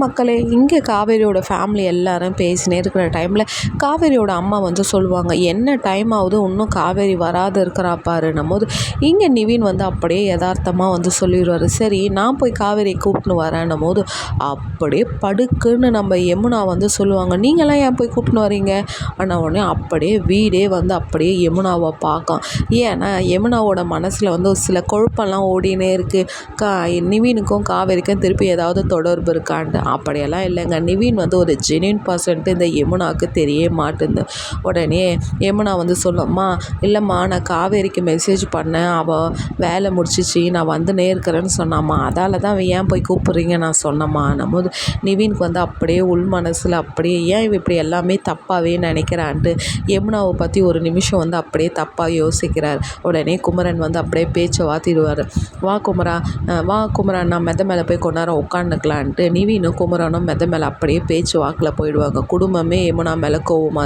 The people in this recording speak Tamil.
மக்களே இங்கே காவேரியோட ஃபேமிலி எல்லாரும் பேசினே இருக்கிற டைமில் காவேரியோட அம்மா வந்து சொல்லுவாங்க என்ன டைம் ஆகுது? இன்னும் காவேரி வராது இருக்கிறா பாருன்னும் போது இங்கே நிவின் வந்து அப்படியே யதார்த்தமாக வந்து சொல்லிடுவார். சரி நான் போய் காவேரி கூப்பிட்டு வரேன்னும் போது அப்படியே படுக்குன்னு நம்ம யமுனா வந்து சொல்லுவாங்க நீங்களாம் ஏன் போய் கூப்பிட்டு வரீங்க? ஆனால் உடனே அப்படியே வீடே வந்து அப்படியே யமுனாவை பார்க்கும். ஏன்னா யமுனாவோட மனசில் வந்து ஒரு சில குழப்பம்லாம் ஓடினே இருக்குது கா நிவினுக்கும் காவேரிக்கும் திருப்பி ஏதாவது தொடர்பு இருக்கான்ட்டு அப்படியெல்லாம் இல்லைங்க. நிவின் வந்து ஒரு ஜெனியூன் பர்சன்ட்டு இந்த யமுனாவுக்கு தெரிய மாட்டேங்குது. உடனே யமுனா வந்து சொல்லும்மா இல்லைம்மா நான் காவேரிக்கு மெசேஜ் பண்ணேன். அவள் வேலை முடிச்சிச்சு. நான் வந்துனே இருக்கிறேன்னு சொன்னாம்மா. அதால் தான் ஏன் போய் கூப்பிட்றீங்க? நான் சொன்னம்மா. போது நிவினுக்கு வந்து அப்படியே உள் மனசில் அப்படியே ஏன் இவ இப்படி எல்லாமே தப்பாகவே நினைக்கிறான்ட்டு? யமுனாவை பற்றி ஒரு நிமிஷம் வந்து அப்படியே தப்பாக யோசிக்கிறார். உடனே குமரன் வந்து அப்படியே பேச்சை வாத்திடுவார். வா குமரா வா குமரா நான் மெத மேலே போய் கொண்டாட உட்காந்துக்கலான்ட்டு நிவினும் குமரனும் மெத்த மேலே அப்படியே பேச்சு வாக்கில் போயிடுவாங்க. குடும்பமே யமுனா மேலே கோவமாக